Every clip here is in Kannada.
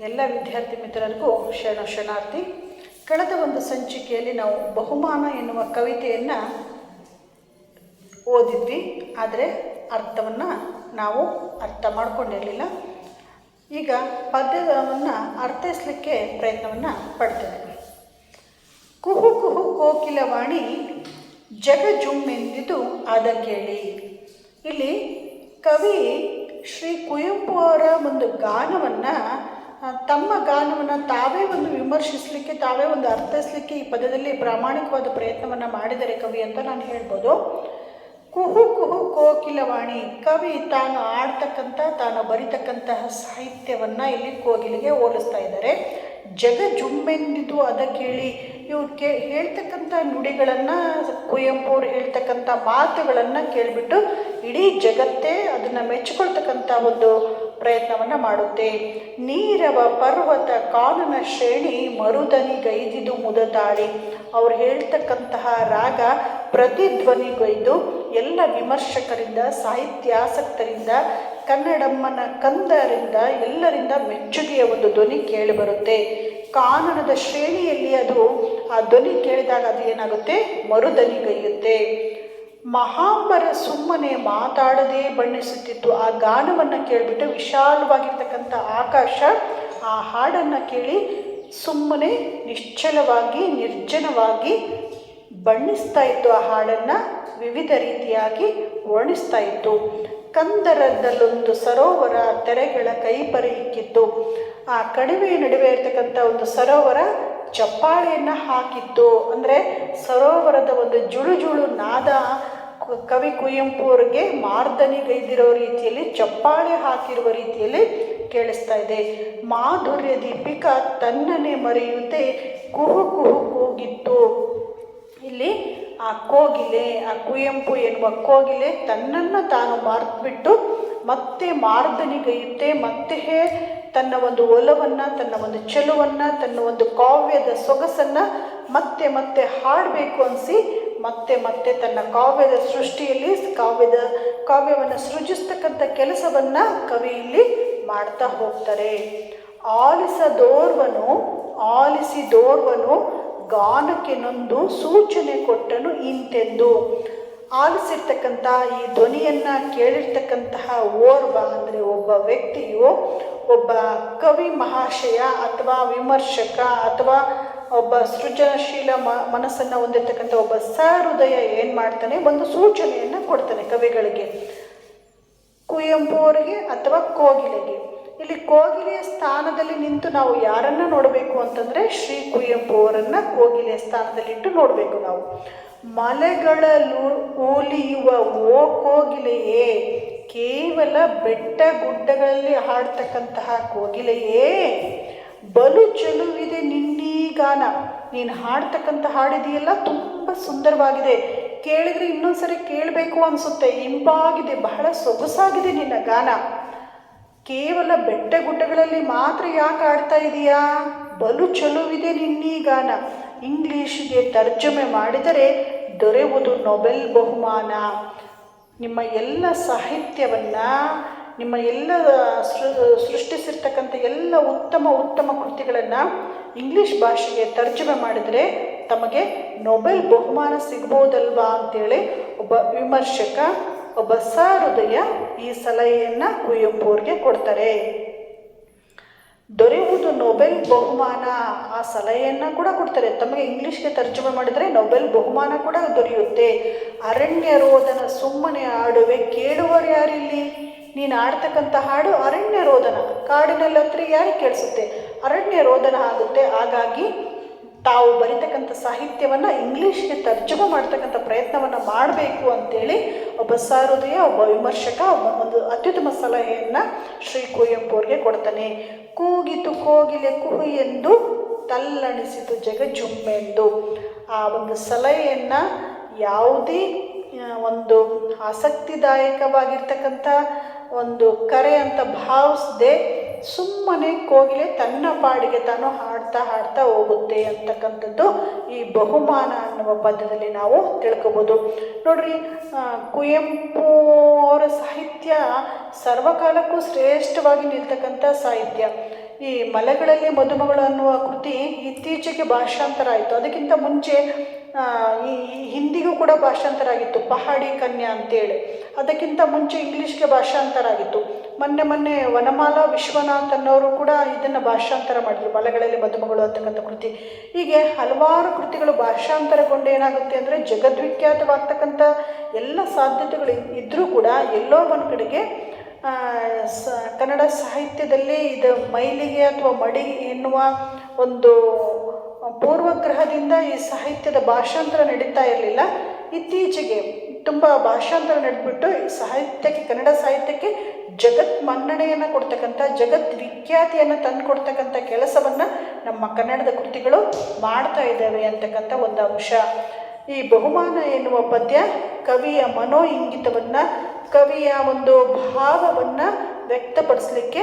ಎಲ್ಲ ವಿದ್ಯಾರ್ಥಿ ಮಿತ್ರರಿಗೂ ಶರಣ ಶರಣಾರ್ಥಿ ಕಳೆದ ಒಂದು ಸಂಚಿಕೆಯಲ್ಲಿ ನಾವು ಬಹುಮಾನ ಎನ್ನುವ ಕವಿತೆಯನ್ನು ಓದಿದ್ವಿ. ಆದರೆ ಅರ್ಥವನ್ನು ನಾವು ಅರ್ಥ ಮಾಡಿಕೊಂಡಿರಲಿಲ್ಲ. ಈಗ ಪದ್ಯವನ್ನು ಅರ್ಥೈಸಲಿಕ್ಕೆ ಪ್ರಯತ್ನವನ್ನು ಪಡ್ತೇವೆ ಕುಹು ಕುಹು ಕೋಕಿಲವಾಣಿ ಜಗ ಜುಮ್ಮೆಂದಿದು ಕೇಳಿ. ಇಲ್ಲಿ ಕವಿ ಶ್ರೀ ಕುವೆಂಪು ಅವರ ಒಂದು ಗಾನವನ್ನು ತಮ್ಮ ಗಾನವನ್ನು ತಾವೇ ಒಂದು ವಿಮರ್ಶಿಸಲಿಕ್ಕೆ, ತಾವೇ ಒಂದು ಅರ್ಥೈಸಲಿಕ್ಕೆ ಈ ಪದದಲ್ಲಿ ಪ್ರಾಮಾಣಿಕವಾದ ಪ್ರಯತ್ನವನ್ನು ಮಾಡಿದರೆ ಕವಿ ಅಂತ ನಾನು ಹೇಳ್ಬೋದು. ಕುಹು ಕುಹು ಕೋಕಿಲವಾಣಿ, ಕವಿ ತಾನು ಆಡ್ತಕ್ಕಂಥ ತಾನು ಬರಿತಕ್ಕಂತಹ ಸಾಹಿತ್ಯವನ್ನು ಇಲ್ಲಿ ಕೋಗಿಲಿಗೆ ಹೋಲಿಸ್ತಾ ಇದ್ದಾರೆ. ಜಗ ಜುಮ್ಮೆಂದಿದು ಅದ ಕೇಳಿ, ಇವ್ರು ಕೇ ಹೇಳ್ತಕ್ಕಂಥ ನುಡಿಗಳನ್ನು ಕುವೆಂಪು ಅವ್ರು ಹೇಳ್ತಕ್ಕಂಥ ಮಾತುಗಳನ್ನು ಕೇಳಿಬಿಟ್ಟು ಇಡೀ ಜಗತ್ತೇ ಅದನ್ನು ಮೆಚ್ಚಿಕೊಳ್ತಕ್ಕಂಥ ಒಂದು ಪ್ರಯತ್ನವನ್ನು ಮಾಡುತ್ತೆ. ನೀರವ ಪರ್ವತ ಕಾನನ ಶ್ರೇಣಿ ಮರುದನಿ ಗೈದಿದು ಮುದತಾಳಿ. ಅವ್ರು ಹೇಳ್ತಕ್ಕಂತಹ ರಾಗ ಪ್ರತಿಧ್ವನಿಗೈದು ಎಲ್ಲ ವಿಮರ್ಶಕರಿಂದ, ಸಾಹಿತ್ಯಾಸಕ್ತರಿಂದ, ಕನ್ನಡಮ್ಮನ ಕಂದರಿಂದ, ಎಲ್ಲರಿಂದ ಮೆಚ್ಚುಗೆಯ ಒಂದು ಧ್ವನಿ ಕೇಳಿಬರುತ್ತೆ ಕಾನನದ ಶ್ರೇಣಿಯಲ್ಲಿ ಅದು ಆ ಧ್ವನಿ ಕೇಳಿದಾಗ ಅದು ಏನಾಗುತ್ತೆ? ಮರುದನಿಗೈಯುತ್ತೆ ಮಹಾಂಬರ ಸುಮ್ಮನೆ ಮಾತಾಡದೇ ಬಣ್ಣಿಸುತ್ತಿತ್ತು ಆ ಗಾನವನ್ನು ಕೇಳಿಬಿಟ್ಟು ವಿಶಾಲವಾಗಿರ್ತಕ್ಕಂಥ ಆಕಾಶ ಆ ಹಾಡನ್ನು ಕೇಳಿ ಸುಮ್ಮನೆ ನಿಶ್ಚಲವಾಗಿ, ನಿರ್ಜನವಾಗಿ ಬಣ್ಣಿಸ್ತಾ ಇತ್ತು. ಆ ಹಾಡನ್ನು ವಿವಿಧ ರೀತಿಯಾಗಿ ವರ್ಣಿಸ್ತಾ ಇತ್ತು. ಕಂದರದಲ್ಲೊಂದು ಸರೋವರ ತೆರೆಗಳ ಕೈಪರಿ ಇಕ್ಕಿತ್ತು ಆ ಕಣಿವೆಯ ನಡುವೆ ಇರತಕ್ಕಂಥ ಒಂದು ಸರೋವರ ಚಪ್ಪಾಳೆಯನ್ನು ಹಾಕಿತ್ತು ಅಂದರೆ ಸರೋವರದ ಒಂದು ಜುಳು ಜುಳು ನಾದ ಕವಿ ಕುವೆಂಪು ಅವರಿಗೆ ಮಾರ್ದನಿಗೈದಿರೋ ರೀತಿಯಲ್ಲಿ ಚಪ್ಪಾಳೆ ಹಾಕಿರುವ ರೀತಿಯಲ್ಲಿ ಕೇಳಿಸ್ತಾ ಇದೆ. ಮಾಧುರ್ಯ ದೀಪಿಕಾ ತನ್ನನೆ ಮರೆಯುತ್ತೆ. ಕುಹು ಕುಹು ಕೂಗಿತ್ತು. ಇಲ್ಲಿ ಆ ಕೋಗಿಲೆ, ಆ ಕುವೆಂಪು ಎನ್ನುವ ಕೋಗಿಲೆ ತನ್ನನ್ನು ತಾನು ಮರೆತುಬಿಟ್ಟು ಮತ್ತೆ ಮಾರ್ದನಿಗೈಯುತ್ತೆ ಮತ್ತೆ ತನ್ನ ಒಂದು ಒಲವನ್ನು, ತನ್ನ ಒಂದು ಚೆಲುವನ್ನು ತನ್ನ ಒಂದು ಕಾವ್ಯದ ಸೊಗಸನ್ನು ಮತ್ತೆ ಮತ್ತೆ ಹಾಡಬೇಕು ಅನಿಸಿ, ಮತ್ತೆ ಮತ್ತೆ ತನ್ನ ಕಾವ್ಯದ ಸೃಷ್ಟಿಯಲ್ಲಿ, ಕಾವ್ಯದ ಕಾವ್ಯವನ್ನು ಸೃಜಿಸ್ತಕ್ಕಂಥ ಕೆಲಸವನ್ನು ಕವಿ ಇಲ್ಲಿ ಮಾಡ್ತಾ ಹೋಗ್ತಾರೆ. ಆಲಿಸದೋರ್ವನು, ಆಲಿಸಿದೋರ್ವನು ಗಾನಕ್ಕೆ ನೊಂದು ಸೂಚನೆ ಕೊಟ್ಟನು ಇಂತೆಂದು. ಆಲಿಸಿರ್ತಕ್ಕಂಥ ಈ ಧ್ವನಿಯನ್ನು ಕೇಳಿರ್ತಕ್ಕಂತಹ ಓರ್ವ ಅಂದರೆ ಒಬ್ಬ ವ್ಯಕ್ತಿಯು ಒಬ್ಬ ಕವಿ ಮಹಾಶಯ ಅಥವಾ ವಿಮರ್ಶಕ ಅಥವಾ ಒಬ್ಬ ಸೃಜನಶೀಲ ಮ, ಮನಸ್ಸನ್ನು ಹೊಂದಿರತಕ್ಕಂಥ ಒಬ್ಬ ಸಹೃದಯ ಏನು ಮಾಡ್ತಾನೆ? ಒಂದು ಸೂಚನೆಯನ್ನು ಕೊಡ್ತಾನೆ ಕವಿಗಳಿಗೆ. ಕುವೆಂಪು ಅವರಿಗೆ ಅಥವಾ ಕೋಗಿಲೆಗೆ. ಇಲ್ಲಿ ಕೋಗಿಲೆಯ ಸ್ಥಾನದಲ್ಲಿ ನಿಂತು ನಾವು ಯಾರನ್ನು ನೋಡಬೇಕು ಅಂತಂದರೆ ಶ್ರೀ ಕುವೆಂಪು ಅವರನ್ನು ಕೋಗಿಲೆಯ ಸ್ಥಾನದಲ್ಲಿಟ್ಟು ನೋಡಬೇಕು ನಾವು. ಮಲೆಗಳಲ್ಲೂ ಊಲಿಯುವ ಓ ಕೋಗಿಲೆಯೇ ಕೇವಲ ಬೆಟ್ಟ ಗುಡ್ಡಗಳಲ್ಲಿ ಹಾಡ್ತಕ್ಕಂತಹ ಕೋಗಿಲೆಯೇ, ಬಲು ಚೆಲುವಿದೆ ನಿನ್ನೀ ಗಾನ. ನೀನು ಹಾಡ್ತಕ್ಕಂಥ ಹಾಡಿದೆಯೆಲ್ಲ, ತುಂಬ ಸುಂದರವಾಗಿದೆ. ಕೇಳಿದರೆ ಇನ್ನೊಂದ್ಸರಿ ಕೇಳಬೇಕು ಅನಿಸುತ್ತೆ. ಇಂಪಾಗಿದೆ, ಬಹಳ ಸೊಗಸಾಗಿದೆ ನಿನ್ನ ಗಾನ. ಕೇವಲ ಬೆಟ್ಟ ಗುಡ್ಡಗಳಲ್ಲಿ ಮಾತ್ರ ಯಾಕೆ ಆಡ್ತಾ ಇದೆಯಾ? ಬಲು ಚಲುವಿದೆ ನಿನ್ನೀ ಗಾನ. ಇಂಗ್ಲೀಷಿಗೆ ತರ್ಜಮೆ ಮಾಡಿದರೆ ದೊರೆಯುವುದು ನೊಬೆಲ್ ಬಹುಮಾನ. ನಿಮ್ಮ ಎಲ್ಲ ಸಾಹಿತ್ಯವನ್ನು, ನಿಮ್ಮ ಎಲ್ಲ ಸೃ, ಸೃಷ್ಟಿಸಿರ್ತಕ್ಕಂಥ ಎಲ್ಲ ಉತ್ತಮ ಉತ್ತಮ ಕೃತಿಗಳನ್ನು ಇಂಗ್ಲೀಷ್ ಭಾಷೆಗೆ ತರ್ಜುಮೆ ಮಾಡಿದರೆ ತಮಗೆ ನೊಬೆಲ್ ಬಹುಮಾನ ಸಿಗ್ಬೋದಲ್ವಾ ಅಂತೇಳಿ ಒಬ್ಬ ವಿಮರ್ಶಕ, ಒಬ್ಬ ಸಹೃದಯ ಈ ಸಲಹೆಯನ್ನು ಕುವೆಂಪು ಅವ್ರಿಗೆ ಕೊಡ್ತಾರೆ. ದೊರೆಯುವುದು ನೊಬೆಲ್ ಬಹುಮಾನ. ಆ ಸಲಹೆಯನ್ನು ಕೂಡ ಕೊಡ್ತಾರೆ. ತಮಗೆ ಇಂಗ್ಲೀಷ್ಗೆ ತರ್ಜುಮೆ ಮಾಡಿದರೆ ನೊಬೆಲ್ ಬಹುಮಾನ ಕೂಡ ದೊರೆಯುತ್ತೆ. ಅರಣ್ಯ ರೋದನ ಸುಮ್ಮನೆ ಆಡುವೆ ಕೇಳುವರು ಯಾರಿಲ್ಲಿ? ನೀನು ಆಡ್ತಕ್ಕಂಥ ಹಾಡು ಅರಣ್ಯ ರೋದನ ಕಾಡಿನಲ್ಲಿ ಹತ್ರ ಯಾರಿಗೆ ಕೇಳಿಸುತ್ತೆ? ಅರಣ್ಯ ರೋದನ ಆಗುತ್ತೆ. ಹಾಗಾಗಿ ತಾವು ಬರಿತಕ್ಕಂಥ ಸಾಹಿತ್ಯವನ್ನು ಇಂಗ್ಲೀಷ್ಗೆ ತರ್ಜುಮೆ ಮಾಡ್ತಕ್ಕಂಥ ಪ್ರಯತ್ನವನ್ನು ಮಾಡಬೇಕು ಅಂತೇಳಿ ಒಬ್ಬ ಸಾರೋದಯ, ಒಬ್ಬ ವಿಮರ್ಶಕ, ಒಬ್ಬ ಒಂದು ಅತ್ಯುತ್ತಮ ಸಲಹೆಯನ್ನು ಶ್ರೀ ಕುವೆಂಪು ಅವ್ರಿಗೆ ಕೊಡ್ತಾನೆ. ಕೂಗಿತು ಕೋಗಿಲೆ ಕುಹು ಎಂದು ತಲ್ಲಣಿಸಿತು ಜಗ ಜುಮ್ಮೆಂದು ಆ ಒಂದು ಸಲಹೆಯನ್ನು ಯಾವುದೇ ಒಂದು ಆಸಕ್ತಿದಾಯಕವಾಗಿರ್ತಕ್ಕಂಥ ಒಂದು ಕರೆ ಅಂತ ಭಾವಿಸದೆ ಸುಮ್ಮನೆ ಕೋಗಿಲೆ ತನ್ನ ಪಾಡಿಗೆ ತಾನು ಹಾಡ್ತಾ ಹಾಡ್ತಾ ಹೋಗುತ್ತೆ ಅಂತಕ್ಕಂಥದ್ದು ಈ ಬಹುಮಾನ ಅನ್ನುವ ಪದ್ಯದಲ್ಲಿ ನಾವು ತಿಳ್ಕೊಬೋದು. ನೋಡ್ರಿ ಕುವೆಂಪು ಅವರ ಸಾಹಿತ್ಯ ಸರ್ವಕಾಲಕ್ಕೂ ಶ್ರೇಷ್ಠವಾಗಿ ನಿಲ್ತಕ್ಕಂಥ ಸಾಹಿತ್ಯ. ಈ ಮಲೆಗಳಲ್ಲಿ ಮದುಮಗಳು ಅನ್ನುವ ಕೃತಿ ಇತ್ತೀಚೆಗೆ ಭಾಷಾಂತರ ಆಯಿತು. ಅದಕ್ಕಿಂತ ಮುಂಚೆ ಈ ಹಿಂದಿಗೂ ಕೂಡ ಭಾಷಾಂತರ ಆಗಿತ್ತು. ಪಹಾಡಿ ಕನ್ಯಾ ಅಂತೇಳಿ. ಅದಕ್ಕಿಂತ ಮುಂಚೆ ಇಂಗ್ಲೀಷ್ಗೆ ಭಾಷಾಂತರ ಆಗಿತ್ತು. ಮೊನ್ನೆ ಮೊನ್ನೆ ವನಮಾಲಾ ವಿಶ್ವನಾಥ್ ಅನ್ನೋರು ಕೂಡ ಇದನ್ನು ಭಾಷಾಂತರ ಮಾಡಿದ್ರು. ಮಲೆಗಳಲ್ಲಿ ಮದುಮಗಳು ಅಂತಕ್ಕಂಥ ಕೃತಿ. ಹೀಗೆ ಹಲವಾರು ಕೃತಿಗಳು ಭಾಷಾಂತರಗೊಂಡು ಏನಾಗುತ್ತೆ ಅಂದರೆ ಜಗದ್ವಿಖ್ಯಾತವಾಗ್ತಕ್ಕಂಥ ಎಲ್ಲ ಸಾಧ್ಯತೆಗಳು ಇದ್ದರೂ ಕೂಡ ಎಲ್ಲೋ ಒಂದು ಕಡೆಗೆ ಸ, ಕನ್ನಡ ಸಾಹಿತ್ಯದಲ್ಲಿ ಇದು ಮೈಲಿಗೆ ಅಥವಾ ಮಡಿ ಎನ್ನುವ ಒಂದು ಪೂರ್ವಗ್ರಹದಿಂದ ಈ ಸಾಹಿತ್ಯದ ಭಾಷಾಂತರ ನಡೀತಾ ಇರಲಿಲ್ಲ. ಇತ್ತೀಚೆಗೆ ತುಂಬ ಭಾಷಾಂತರ ನಡೆದ್ಬಿಟ್ಟು ಸಾಹಿತ್ಯಕ್ಕೆ, ಕನ್ನಡ ಸಾಹಿತ್ಯಕ್ಕೆ ಜಗತ್ ಮನ್ನಣೆಯನ್ನು ಕೊಡ್ತಕ್ಕಂಥ, ಜಗತ್ ವಿಖ್ಯಾತಿಯನ್ನು ತಂದು ಕೊಡ್ತಕ್ಕಂಥ ಕೆಲಸವನ್ನು ನಮ್ಮ ಕನ್ನಡದ ಕೃತಿಗಳು ಮಾಡ್ತಾ ಇದ್ದಾವೆ ಅಂತಕ್ಕಂಥ ಒಂದು ಅಂಶ. ಈ ಬಹುಮಾನ ಎನ್ನುವ ಪದ್ಯ ಕವಿಯ ಮನೋ ಇಂಗಿತವನ್ನು ಕವಿಯ ಒಂದು ಭಾವವನ್ನು ವ್ಯಕ್ತಪಡಿಸಲಿಕ್ಕೆ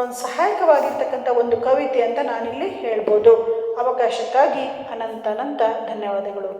ಒಂದು ಸಹಾಯಕವಾಗಿರ್ತಕ್ಕಂಥ ಒಂದು ಕವಿತೆ ಅಂತ ನಾನಿಲ್ಲಿ ಹೇಳ್ಬೋದು. ಅವಕಾಶಕ್ಕಾಗಿ ಅನಂತ ಅನಂತ ಧನ್ಯವಾದಗಳು.